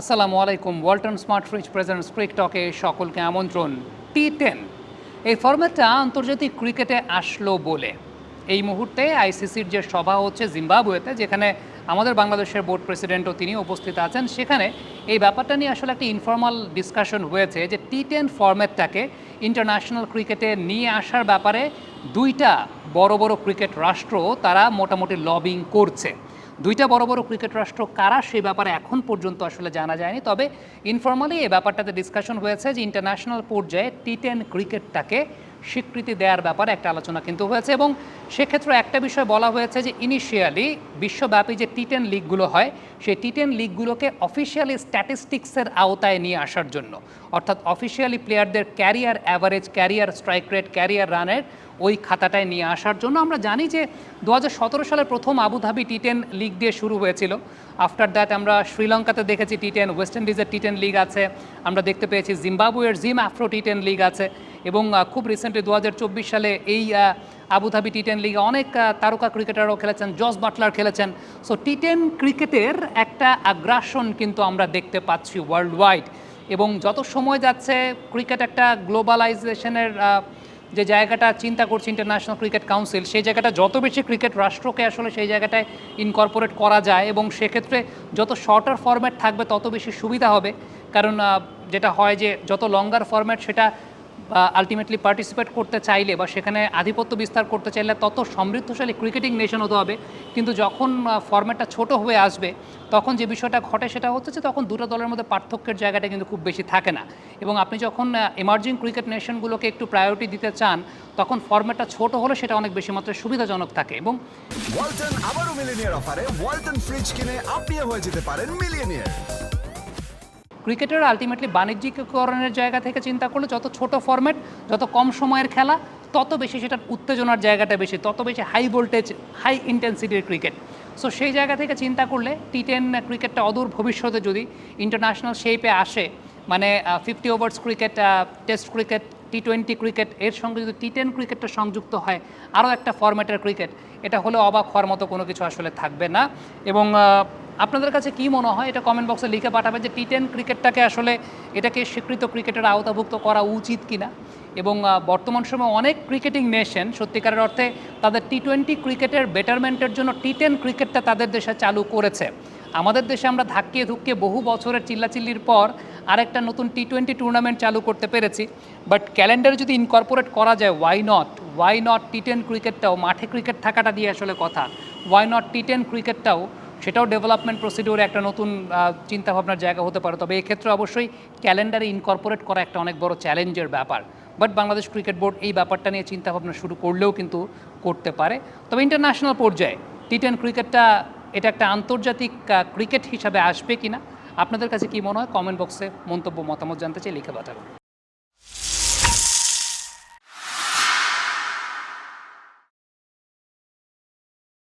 আসসালামু আলাইকুম, Walton smart fridge presents cric টকে সকলকে আমন্ত্রণ। টি টেন, এই ফরম্যাটটা আন্তর্জাতিক ক্রিকেটে আসলো বলে। এই মুহূর্তে আইসিসির যে সভা হচ্ছে জিম্বাবুয়েতে, যেখানে আমাদের বাংলাদেশের বোর্ড প্রেসিডেন্টও তিনি উপস্থিত আছেন, সেখানে এই ব্যাপারটা নিয়ে আসলে একটা ইনফর্মাল ডিসকাশন হয়েছে যে টি টেন ফরম্যাটটাকে ইন্টারন্যাশনাল ক্রিকেটে নিয়ে আসার ব্যাপারে দুইটা বড় বড় ক্রিকেট রাষ্ট্র তারা মোটামুটি লবিং করছে। দুইটা বড় বড় ক্রিকেট রাষ্ট্র কারা সেই ব্যাপারে এখন পর্যন্ত আসলে জানা যায়নি। তবে ইনফর্মালি এই ব্যাপারটাতে ডিসকাশন হয়েছে যে ইন্টারন্যাশনাল পর্যায়ে টি টেন ক্রিকেটটাকে স্বীকৃতি দেওয়ার ব্যাপারে একটা আলোচনা কিন্তু হয়েছে এবং সেক্ষেত্রে একটা বিষয় বলা হয়েছে যে ইনিশিয়ালি বিশ্বব্যাপী যে টি টেন লিগগুলো হয়, সেই টি টেন লিগগুলোকে অফিসিয়ালি স্ট্যাটিস্টিক্সের আওতায় নিয়ে আসার জন্য, অর্থাৎ অফিসিয়ালি প্লেয়ারদের career average career strike rate career রানের ওই খাতাটায় নিয়ে আসার জন্য আমরা জানি যে দু সালের প্রথম আবুধাবি টি টেন লিগ দিয়ে শুরু হয়েছিল। আফটার দ্যাট আমরা শ্রীলঙ্কাতে দেখেছি টি টেন ওয়েস্ট ইন্ডিজের টি টেন লিগ আছে, আমরা দেখতে পেয়েছি জিম্বাবুয়ের Zim Afro T ten league আছে। এবং খুব রিসেন্টলি দু হাজার চব্বিশ সালে এই আবুধাবি টি টেন লিগে অনেক তারকা ক্রিকেটারও খেলেছেন জস বাটলার খেলেছেন। সো টি টেন ক্রিকেটের একটা আগ্রাসন কিন্তু আমরা দেখতে পাচ্ছি ওয়ার্ল্ড ওয়াইড এবং যত সময় যাচ্ছে ক্রিকেট একটা গ্লোবালাইজেশনের যে জায়গাটা চিন্তা করছে ইন্টারন্যাশনাল ক্রিকেট কাউন্সিল সেই জায়গাটা যত বেশি ক্রিকেট রাষ্ট্রকে আসলে সেই জায়গাটায় ইনকর্পোরেট করা যায় এবং সেক্ষেত্রে যত শর্টার ফরম্যাট থাকবে, তত বেশি সুবিধা হবে। কারণ যেটা হয় যে, যত লঙ্গার ফরম্যাট সেটা আলটিমেটলি পার্টিসিপেট করতে চাইলে বা সেখানে আধিপত্য বিস্তার করতে চাইলে তত সমৃদ্ধশালী ক্রিকেটিং নেশন হতে হবে। কিন্তু যখন ফরম্যাটটা ছোট হয়ে আসবে, তখন যে বিষয়টা ঘটে সেটা হচ্ছে যে তখন দুটো দলের মধ্যে পার্থক্যের জায়গাটা কিন্তু খুব বেশি থাকে না। এবং আপনি যখন এমার্জিং ক্রিকেট নেশনগুলোকে একটু প্রায়োরিটি দিতে চান, তখন ফরম্যাটটা ছোট হলে সেটা অনেক বেশি মাত্রায় সুবিধাজনক থাকে এবং ওয়ালটন আবারও মিলিনিয়ার অফারে ওয়ালটন ফ্রিজ কিনে আপনিও হয়ে যেতে পারেন মিলিয়নিয়ার ক্রিকেটের আলটিমেটলি বাণিজ্যিকরণের জায়গা থেকে চিন্তা করলে, যত ছোট ফরম্যাট যত কম সময়ের খেলা, তত বেশি সেটার উত্তেজনার জায়গাটা বেশি, তত বেশি হাই ভোল্টেজ হাই ইন্টেন্সিটির ক্রিকেট সো সেই জায়গা থেকে চিন্তা করলে টি টেন ক্রিকেটটা অদূর ভবিষ্যতে যদি ইন্টারন্যাশনাল শেপে আসে মানে fifty overs cricket test cricket T twenty cricket এর সঙ্গে যদি টি টেন ক্রিকেটটা সংযুক্ত হয়, আরও একটা ফরম্যাটের ক্রিকেট এটা হলে অবাক হওয়ার মতো কোনো কিছু আসলে থাকবে না। এবং আপনাদের কাছে কি মনে হয়? এটা কমেন্ট বক্সে লিখে পাঠাবেন যে টি টেন ক্রিকেটটাকে আসলে এটাকে স্বীকৃত ক্রিকেটের আওতাভুক্ত করা উচিত কিনা? এবং বর্তমান সময়ে অনেক ক্রিকেটিং নেশন সত্যিকারের অর্থে তাদের টি টোয়েন্টি ক্রিকেটের বেটারমেন্টের জন্য টি টেন ক্রিকেটটা তাদের দেশে চালু করেছে। আমাদের দেশে আমরা ধাক্কিয়ে ধুক্কিয়ে বহু বছরের চিল্লাচিল্লির পর আরেকটা নতুন টি টোয়েন্টি টুর্নামেন্ট চালু করতে পেরেছি। বাট ক্যালেন্ডারে যদি ইনকর্পোরেট করা যায় why not why not T ten ক্রিকেটটাও মাঠে ক্রিকেট থাকাটা দিয়ে আসলে কথা। ওয়াই নট টি টেন ক্রিকেটটাও সেটাও ডেভেলপমেন্ট প্রসিডিওরে একটা নতুন চিন্তাভাবনার জায়গা হতে পারে। তবে এক্ষেত্রে অবশ্যই ক্যালেন্ডারে ইনকর্পোরেট করা একটা অনেক বড় চ্যালেঞ্জের ব্যাপার। বাট বাংলাদেশ ক্রিকেট বোর্ড এই ব্যাপারটা নিয়ে চিন্তাভাবনা শুরু করলেও কিন্তু করতে পারে। তবে ইন্টারন্যাশনাল পর্যায়ে টি টেন ক্রিকেটটা এটা একটা আন্তর্জাতিক ক্রিকেট হিসাবে আসবে কিনা? আপনাদের কাছে কি মনে হয়? কমেন্ট বক্সে মন্তব্য, মতামত জানতে চাই, লিখে পাঠাবেন।